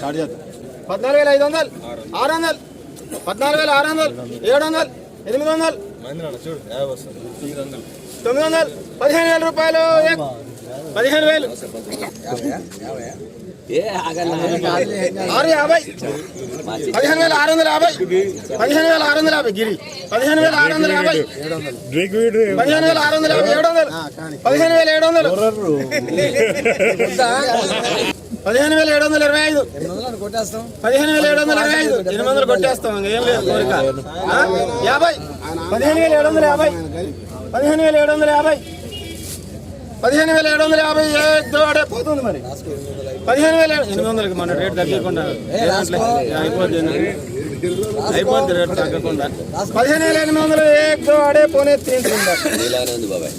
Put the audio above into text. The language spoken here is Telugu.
స్టార్ట్ చేద్దాం. పద్నాలుగు వేల ఐదు వందలు ఆరు వందలు పద్నాలుగు వేల ఆరు వందలు ఏడు వందలు ఎనిమిది వందలు తొమ్మిది వందలు. పదిహేను వేల రూపాయలు ఏ- పదిహేను వేలు. ఆరు యాభై పదిహేను వేల ఆరు వందల యాభై పదిహేను వేల ఆరు వందల యాభై గిరి పదిహేను వేల ఆరు వందల యాభై పదిహేను వేల ఆరు వందల యాభై ఏడు వందలు పదిహేను వేల ఏడు వందలు పదిహేను వేల ఏడు వందల ఇరవై ఐదు. పదిహేను వేల ఏడు వందల ఇరవై ఐదు. ఎనిమిది వందలు కొట్టేస్తాం ఏం లేదు కోరిక? యాభై. పదిహేను వేల ఏడు వందల యాభై. పదిహేను వేల ఏడు వందల యాభై. పదిహేను వేల ఏడు వందల యాభై ఏ దోడే పోతుంది మరి. పదిహేను వేల ఎనిమిది వందలకి మన రేట్ తగ్గకుండా. అయిపోతుంది అయిపోద్ది రేట్ తగ్గకుండా. పదిహేను వేల ఎనిమిది వందలు ఏ దోడే పోనే తీసుకుంటా ఇలానే ఉంది బాబాయ్.